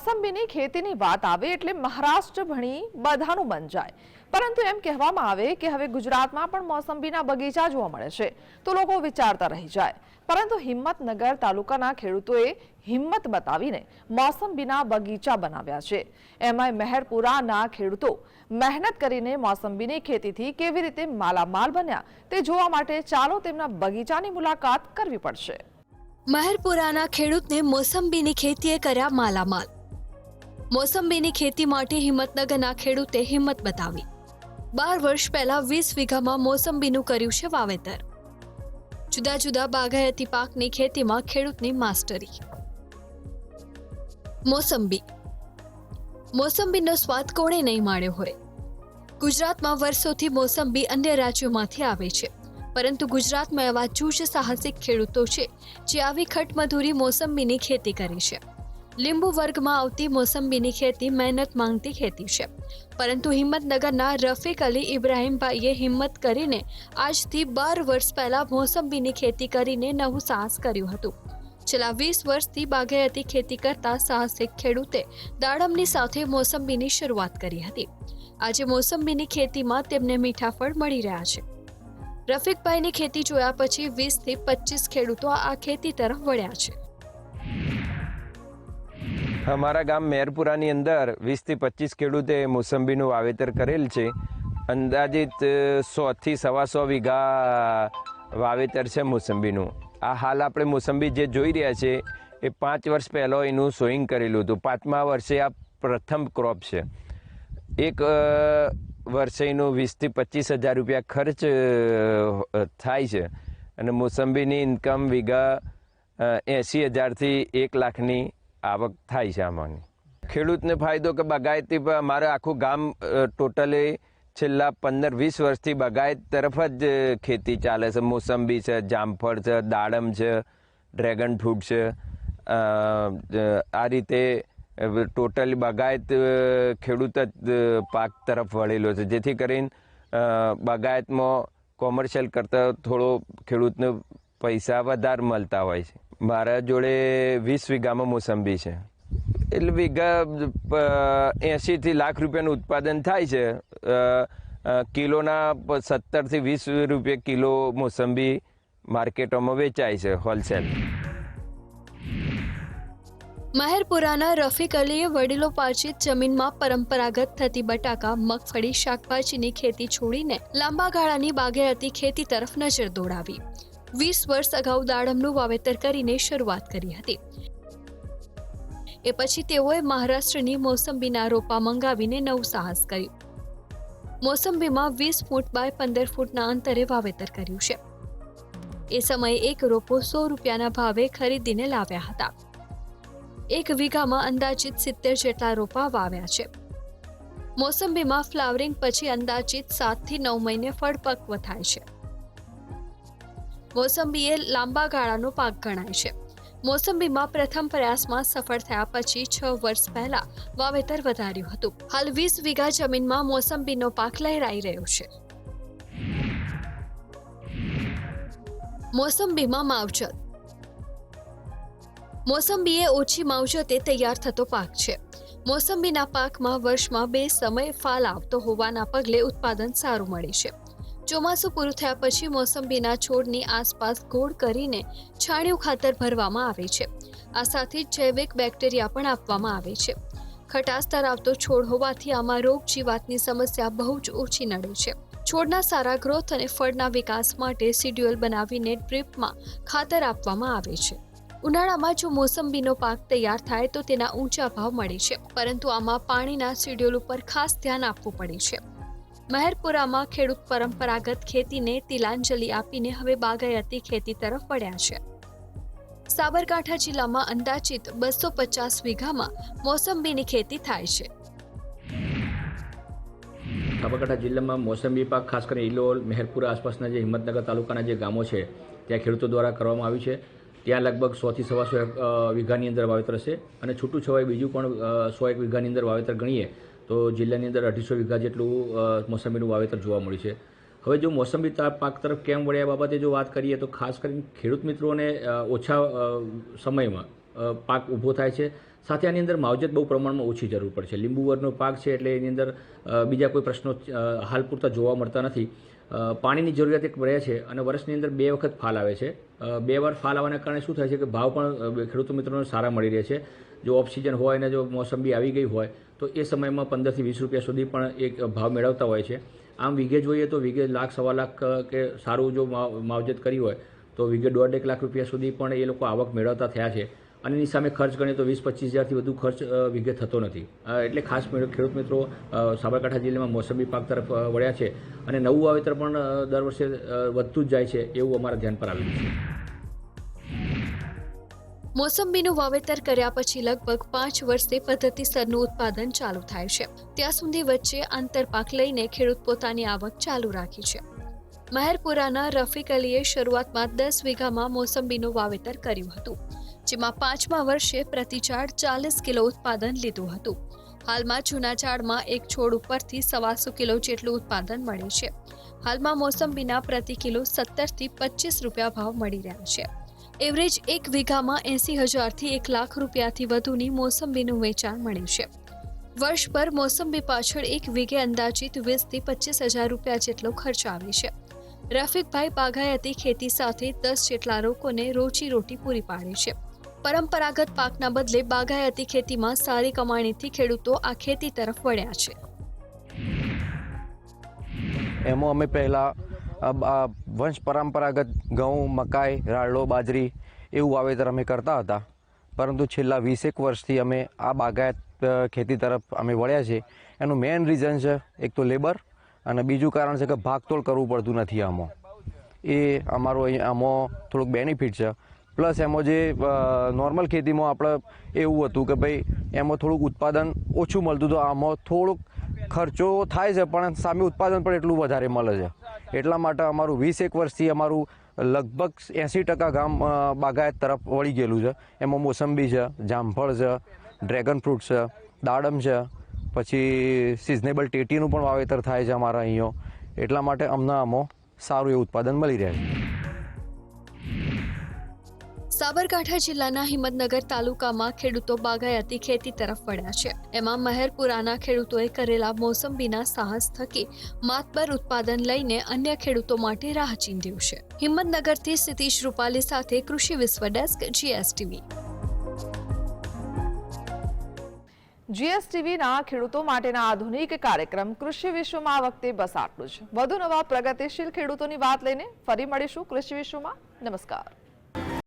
મોસંબીની ખેતીની વાત આવે એટલે મહારાષ્ટ્ર ભણી બધાનું મન જાય. પરંતુ એમ કહેવામાં આવે કે હવે ગુજરાતમાં પણ મોસંબીના બગીચા જોવા મળે છે, તો લોકો વિચારતા રહી જાય. પરંતુ હિંમતનગર તાલુકાના ખેડૂતોએ હિંમત બતાવીને મોસંબીના બગીચા બનાવ્યા છે. એમાંય મહેરપુરાના ખેડૂતો મહેનત કરીને મોસંબીની ખેતીથી કેવી રીતે માલામાલ બન્યા તે જોવા માટે ચાલો તેમના બગીચાની મુલાકાત કરવી પડશે. મહેરપુરાના ખેડૂતને મોસંબીની ખેતીએ કર્યા માલામાલ. મોસંબીની ખેતી માટે હિંમતનગરના ખેડૂતે હિંમત બતાવી. બાર વર્ષ પહેલા વીસ વીઘામાં મોસંબીનું કર્યું છે વાવેતર. જુદા જુદા બાગાયતી પાકની ખેતીમાં ખેડૂતની માસ્ટરી. મોસંબી. મોસંબીનો સ્વાદ કોણે નહીં માણ્યો હોય? ગુજરાતમાં વર્ષોથી મોસંબી અન્ય રાજ્યોમાંથી આવે છે. પરંતુ ગુજરાતમાં એવા જૂજ સાહસિક ખેડૂતો છે, જે આવી ખટમધુરી મોસંબીની ખેતી કરી છે. લીંબુ વર્ગમાં આવતી મોસંબીની ખેતી મહેનત માંગતી ખેતી છે. પરંતુ હિંમતનગરના રફીક અલી ઇબ્રાહીમભાઈએ હિંમત કરીને આજથી બાર વર્ષ પહેલા મોસંબીની ખેતી કરીને નવું સાહસ કર્યું હતું. છેલ્લા વીસ વર્ષથી બાગાયતી ખેતી કરતા સાહસિક ખેડૂતે દાડમની સાથે મોસંબીની શરૂઆત કરી હતી. આજે મોસંબીની ખેતીમાં તેમને મીઠા ફળ મળી રહ્યા છે. રફીકભાઈની ખેતી જોયા પછી વીસથી પચીસ ખેડૂતો આ ખેતી તરફ વળ્યા છે. અમારા ગામ મેરપુરાની અંદર વીસથી પચીસ ખેડૂતે મોસંબીનું વાવેતર કરેલ છે. અંદાજિત સોથી સવા સો વીઘા વાવેતર છે મોસંબીનું. આ હાલ આપણે મોસંબી જે જોઈ રહ્યા છે, એ પાંચ વર્ષ પહેલાં એનું સોઈંગ કરેલું હતું. પાંચમા વર્ષે આ પ્રથમ ક્રોપ છે. એક વર્ષે એનું વીસથી પચીસ હજાર રૂપિયા ખર્ચ થાય છે. અને મોસંબીની ઇન્કમ વીઘા એંસી હજારથી એક લાખની આવક થાય છે આમાંની. ખેડૂતને ફાયદો કે બગાયતી અમારે આખું ગામ ટોટલી છેલ્લા પંદર વીસ વર્ષથી બગાયત તરફ જ ખેતી ચાલે છે. મોસંબી છે, જામફળ છે, દાડમ છે, ડ્રેગન ફ્રૂટ છે. આ રીતે ટોટલી બગાયત ખેડૂત જ પાક તરફ વળેલો છે. જેથી કરીને બગાયતમાં કોમર્શિયલ કરતાં થોડો ખેડૂતને પૈસા વધારે મળતા હોય છે. મારા જોડે વીસ વીઘામાં મોસંબી છે. એટલે વીઘા એંશીથી લાખ રૂપિયાનું ઉત્પાદન થાય છે. કિલોના સત્તરથી વીસ રૂપિયા કિલો મોસંબી માર્કેટોમાં વેચાય છે હોલસેલ. મહેરપુરાના રફીક અલીએ વડીલો પાર્જિત જમીનમાં પરંપરાગત થતી બટાકા, મગફળી, શાકભાજીની ખેતી છોડીને લાંબા ગાળાની બાગાયતી ખેતી તરફ નજર દોડાવી. વીસ વર્ષ અગાઉ દાડમનું વાવેતર કરીને શરૂઆત કરી હતી. એ પછી તેઓએ મહારાષ્ટ્રની મોસંબીના રોપા મંગાવીને નવું સાહસ કર્યું. મોસંબીમાં વીસ ફૂટ બાય પંદર ફૂટના અંતરે વાવેતર કર્યું છે. એ સમયે એક રોપો સો રૂપિયાના ભાવે ખરીદીને લાવ્યા હતા. એક વીઘામાં અંદાજિત સિત્તેર જેટલા રોપા વાવ્યા છે. મોસંબીમાં ફ્લાવરિંગ પછી અંદાજિત સાતથી નવ મહિને ફળ પક્વ થાય છે. મોસંબી એ લાંબા ગાળાનો પાક ગણાય છે. મોસંબીમાં પ્રથમ પ્રયાસમાં સફળ થયા પછી છ વર્ષ પહેલા વાવેતર વધાર્યું હતું. હાલ વીસ વીઘા જમીનમાં મોસંબીનો પાક લહેરાઈ રહ્યો છે. મોસંબીમાં માવજત. મોસંબી એ ઓછી માવજતે તૈયાર થતો પાક છે. મોસંબીના પાકમાં વર્ષમાં બે સમય ફાલ આવતો હોવાના પગલે ઉત્પાદન સારું મળે છે. ચોમાસું પૂરું થયા પછી મોસંબીના છોડની આસપાસ ગોળ કરીને છાણિયું ખાતર ભરવામાં આવે છે. આ સાથે જૈવિક બેક્ટેરિયા પણ આપવામાં આવે છે. ખટાશ ધરાવતો છોડ હોવાથી આમાં રોગ જીવાતની સમસ્યા બહુ જ ઓછી નડે છે. છોડના સારા ગ્રોથ અને ફળના વિકાસ માટે સિડ્યુઅલ બનાવીને ડ્રીપમાં ખાતર આપવામાં આવે છે. ઉનાળામાં જો મોસંબીનો પાક તૈયાર થાય તો તેના ઊંચા ભાવ મળે છે, પરંતુ આમાં પાણીના શેડ્યુલ ઉપર ખાસ ધ્યાન આપવું પડે છે. મહેરપુરામાં ખેડૂત પરંપરાગત ખેતીને તિલાંજલિ આપીને હવે બાગાયતી ખેતી તરફ વળ્યા છે. સાબરકાંઠા જિલ્લામાં અંદાજિત બસો પચાસ વીઘામાં મોસંબીની ખેતી થાય છે. સાબરકાંઠા જિલ્લામાં મોસંબી પાક ખાસ કરીને ઇલોલ મહેરપુરા આસપાસના જે હિંમતનગર તાલુકાના જે ગામો છે ત્યાં ખેડૂતો દ્વારા કરવામાં આવ્યું છે. ત્યાં લગભગ સોથી સવા સો એક, વીઘાની અંદર વાવેતર હશે. અને છૂટું છવાય બીજું પણ સો એક વીઘાની અંદર વાવેતર ગણીએ તો જિલ્લાની અંદર અઢીસો વીઘા જેટલું મોસંબીનું વાવેતર જોવા મળ્યું છે. હવે જો મોસંબી પાક તરફ કેમ વળ્યા બાબતે જો વાત કરીએ તો ખાસ કરીને ખેડૂત મિત્રોને ઓછા સમયમાં પાક ઊભો થાય છે. સાથે આની અંદર માવજત બહુ પ્રમાણમાં ઓછી જરૂર પડશે લીંબુ વર્ગનો પાક છે એટલે એની અંદર બીજા કોઈ પ્રશ્નો હાલ પૂરતા જોવા મળતા નથી. પાણીની જરૂરિયાત એક રહે છે અને વર્ષની અંદર બે વખત ફાલ આવે છે. બે વાર ફાલ આવવાના કારણે શું થાય છે કે ભાવ પણ ખેડૂતો મિત્રોને સારા મળી રહે છે. જો ઓફ સિઝન હોય અને જો મોસંબી આવી ગઈ હોય, તો એ સમયમાં પંદરથી વીસ રૂપિયા સુધી પણ એક ભાવ મેળવતા હોય છે. આમ વીઘે જોઈએ તો વીઘે લાખ, સવા લાખ કે સારું જો માવ- માવજત કરી હોય, તો વીઘે દોઢ એક લાખ રૂપિયા સુધી પણ એ લોકો આવક મેળવતા થયા છે. અને એની સામે ખર્ચ ગણીએ તો વીસ પચીસ હજારથી વધુ ખર્ચ વિગત થતો નથી. એટલે ખાસ ખેડૂત મિત્રો સાબરકાંઠા જિલ્લામાં મોસંબી પાક તરફ વળ્યા છે અને નવું વાવેતર પણ દર વર્ષે વધતું જ જાય છે એવું અમારા ધ્યાન પર આવ્યું છે. મોસંબીનું વાવેતર કર્યા પછી લગભગ પાંચ વર્ષે પદ્ધતિસરનું ઉત્પાદન ચાલુ થાય છે. ત્યાં સુધી વચ્ચે આંતરપાક લઈને ખેડૂત પોતાની આવક ચાલુ રાખી છે. મહેરપુરાના રફીક અલીએ શરૂઆતમાં દસ વીઘામાં મોસંબીનું વાવેતર કર્યું હતું, જેમાં પાંચમા વર્ષે પ્રતિ ઝાડ ચાલીસ કિલો ઉત્પાદન લીધું હતું. હાલમાં જૂના ઝાડમાં એક છોડ ઉપરથી સવાસો કિલો જેટલું ઉત્પાદન મળે છે. હાલમાં મોસંબીના પ્રતિ કિલો સત્તરથી પચીસ રૂપિયા ભાવ મળી રહ્યા છે. એવરેજ એક વીઘામાં એંસી હજારથી એક લાખ રૂપિયાથી વધુની મોસંબીનું વેચાણ મળે છે. વર્ષ પર મોસંબી પાછળ એક વીઘે અંદાજિત વીસથી પચીસ હજાર રૂપિયા જેટલો ખર્ચ આવે છે. રફીકભાઈ બાગાયતી ખેતી સાથે દસ જેટલા લોકોને રોજી રોટી પૂરી પાડે છે. પરંપરાગત પાકના બદલે બાગાયતી ખેતીમાં સારી કમાણીથી ખેડૂતો આ ખેતી તરફ વળ્યા છે. એમાં અમે પહેલાં વંશ પરંપરાગત ઘઉં, મકાઈ રાળો બાજરી એવું વાવેતર અમે કરતા હતા. પરંતુ છેલ્લા વીસેક વર્ષથી અમે આ બાગાયત ખેતી તરફ અમે વળ્યા છે. એનું મેઇન રીઝન છે એક તો લેબર અને બીજું કારણ છે કે ભાગતોડ કરવું પડતું નથી આમાં. એ અમારો આમાં થોડુંક બેનિફિટ છે. પ્લસ એમાં જે નોર્મલ ખેતીમાં આપણે એવું હતું કે ભાઈ, એમાં થોડુંક ઉત્પાદન ઓછું મળતું હતું આમાં થોડુંક ખર્ચો થાય છે, પણ સામે ઉત્પાદન પણ એટલું વધારે મળે છે. એટલા માટે અમારું વીસ એક વર્ષથી અમારું લગભગ એંસી ટકા ગામ બાગાયત તરફ વળી ગયેલું છે. એમાં મોસંબી છે, જામફળ છે ડ્રેગન ફ્રૂટ છે, દાડમ છે પછી સિઝનેબલ ટેટીનું પણ વાવેતર થાય છે અમારા અહીંયો. એટલા માટે અમને આમાં સારું એવું ઉત્પાદન મળી રહે છે. સાબરકાંઠા જિલ્લાના હિંમતનગર તાલુકામાં ખેડૂતો બાગાયતી ખેતી તરફ વળ્યા છે. એમાં મહેરપુરાના ખેડૂતોએ કરેલા મોસંબીના સાહસ થકી માતબર ઉત્પાદન લઈને અન્ય ખેડૂતો માટે રાહ ચીંધ્યું છે. હિંમતનગરથી સિતીશ રૂપાલી સાથે કૃષિ વિશ્વ ડેસ્ક જીએસટીવી જીએસટીવીના ખેડૂતો માટેના આધુનિક કાર્યક્રમ કૃષિ વિશ્વમાં આ વખતે બસ આટલું જ. વધુ નવા પ્રગતિશીલ ખેડૂતોની વાત લઈને ફરી મળીશું કૃષિ વિશ્વમાં. નમસ્કાર.